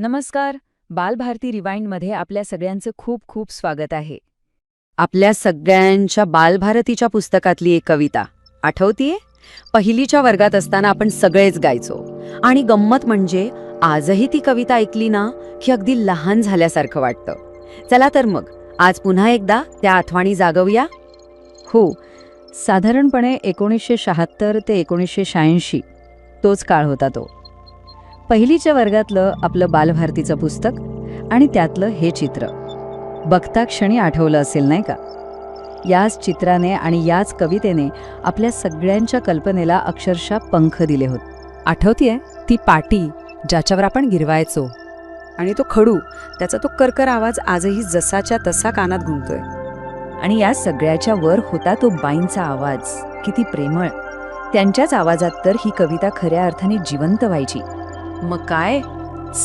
नमस्कार बालभारती रिवाइंडमध्ये आपल्या सगळ्यांचं खूप खूप स्वागत आहे. आपल्या सगळ्यांच्या बालभारतीच्या पुस्तकातली एक कविता. आठवतीये? पहिलीच्या वर्गात असताना आपण सगळेच गायचो. आणि गंमत म्हणजे आजही ती कविता ऐकली ना की अगदी लहान झाल्यासारखं वाटतं. चला तर मग आज पुन्हा एकदा त्या आठवणी जागवूया. हो साधारणपणे एकोणीसशे शहात्तर ते एकोणीसशे शहाऐंशी तोच काळ होता तो. पहिलीच्या वर्गातलं आपलं बालभारतीचं पुस्तक आणि त्यातलं हे चित्र. बघता क्षणी आठवलं असेल नाही का? याच चित्राने आणि याच कवितेने आपल्या सगळ्यांच्या कल्पनेला अक्षरशः पंख दिले होत. आठवतीये? ती पाटी ज्याच्यावर आपण गिरवायचो आणि तो खडू त्याचा तो करकर आवाज आजही जसाच्या तसा कानात घुमतोय. आणि या सगळ्याच्या वर होता तो बाईंचा आवाज किती प्रेमळ. त्यांच्याच आवाजात तर ही कविता खऱ्या अर्थाने जिवंत व्हायची. मग काय?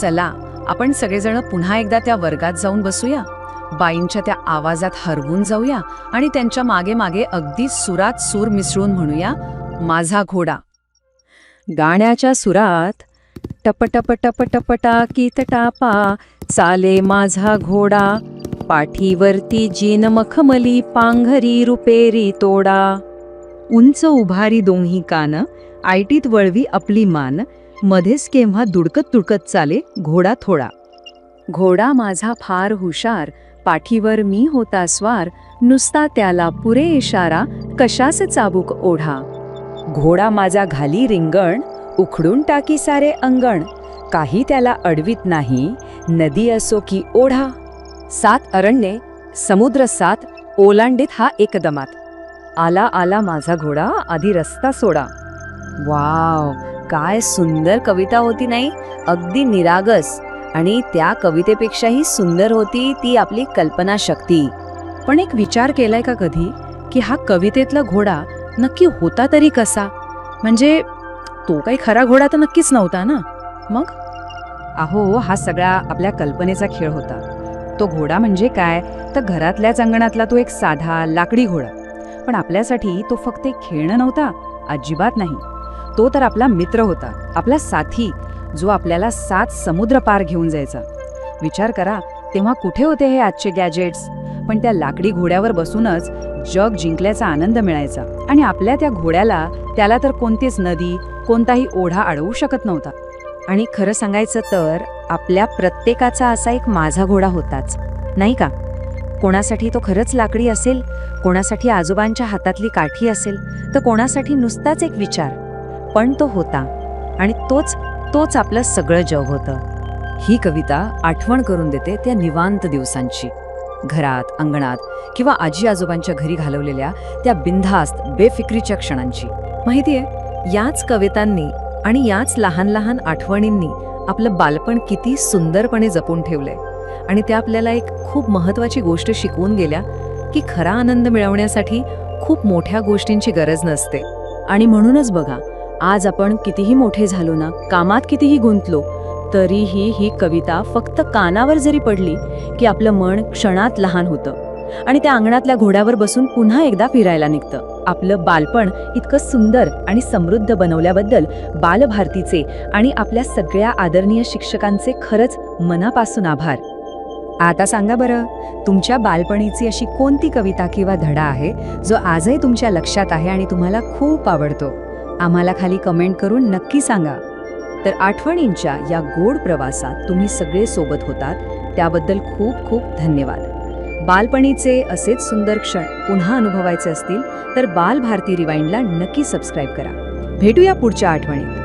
चला आपण सगळेजण पुन्हा एकदा त्या वर्गात जाऊन बसूया. बाईंच्या त्या आवाजात हरवून जाऊया आणि त्यांच्या मागे मागे अगदी सुरात सूर मिसळून म्हणूया माझा घोडा. गाण्याच्या सुरात टप टप टप टप टापा चाले माझा घोडा पाठीवरती जीन मखमली पांघरी रुपेरी तोडा. उंच उभारी दोन्ही कान आयटीत वळवी आपली मान मध्येच केव्हा दुडकत तुडकत चाले घोडा थोडा. घोडा माझा फार हुशार पाठीवर मी होता स्वार नुसता त्याला पुरे इशारा कशास चाबूक ओढा. घोडा माझा घाली रिंगण उखडून टाकी सारे अंगण काही त्याला अडवीत नाही नदी असो की ओढा. सात अरण्ये समुद्र सात ओलांडीत हा एकदमात. आला आला माझा घोडा आधी रस्ता सोडा. वाव काय सुंदर कविता होती नाही? अगदी निरागस. आणि त्या कवितेपेक्षाही सुंदर होती ती आपली कल्पनाशक्ती. पण एक विचार केलाय का कधी? की हा कवितेतला घोडा नक्की होता तरी कसा? म्हणजे तो काही खरा घोडा तर नक्कीच नव्हता ना? मग? अहो हा सगळा आपल्या कल्पनेचा खेळ होता. तो घोडा म्हणजे काय? तर घरातल्याच अंगणातला तो एक साधा लाकडी घोडा. पण आपल्यासाठी तो फक्त एक खेळणं नव्हता अजिबात नाही. तो तर आपला मित्र होता आपला साथी जो आपल्याला सात समुद्र पार घेऊन जायचा. विचार करा तेव्हा कुठे होते हे आजचे गॅजेट्स पण त्या लाकडी घोड्यावर बसूनच जग जिंकल्याचा आनंद मिळायचा. आणि आपल्या त्या घोड्याला त्याला तर कोणतीच नदी कोणताही ओढा अडवू शकत नव्हता. आणि खरं सांगायचं तर आपल्या प्रत्येकाचा असा एक माझा घोडा होताच. नाही का? कोणासाठी तो खरंच लाकडी असेल? कोणासाठी आजोबांच्या हातातली काठी असेल? तर कोणासाठी नुसताच एक विचार. पण तो होता. आणि तोच तोच आपलं सगळं जग होतं. ही कविता आठवण करून देते त्या निवांत दिवसांची. घरात अंगणात किंवा आजी आजोबांच्या घरी घालवलेल्या त्या बिनधास्त बेफिक्रीच्या क्षणांची. माहितीये? याच कवितांनी आणि याच लहान लहान आठवणींनी आपलं बालपण किती सुंदरपणे जपून ठेवलंय. आणि त्या आपल्याला एक खूप महत्वाची गोष्ट शिकवून गेल्या की खरा आनंद मिळवण्यासाठी खूप मोठ्या गोष्टींची गरज नसते. आणि म्हणूनच बघा आज आपण कितीही मोठे झालो ना कामात कितीही गुंतलो तरीही ही कविता फक्त कानावर जरी पडली की आपलं मन क्षणात लहान होतं आणि त्या अंगणातल्या घोड्यावर बसून पुन्हा एकदा फिरायला निघतं. आपलं बालपण इतकं सुंदर आणि समृद्ध बनवल्याबद्दल बालभारतीचे आणि आपल्या सगळ्या आदरणीय शिक्षकांचे खरंच मनापासून आभार. आता सांगा बरं तुमच्या बालपणीची अशी कोणती कविता किंवा धडा आहे जो आजही तुमच्या लक्षात आहे आणि तुम्हाला खूप आवडतो? आम्हाला खाली कमेंट करून नक्की सांगा. तर आठवणींच्या या गोड प्रवासात तुम्ही सगळे सोबत होतात त्याबद्दल खूप खूप धन्यवाद. बालपणीचे असेच सुंदर क्षण पुन्हा अनुभवायचे असतील तर बाल भारती रिवाइंडला नक्की सबस्क्राईब करा. भेटूया पुढच्या आठवणीत.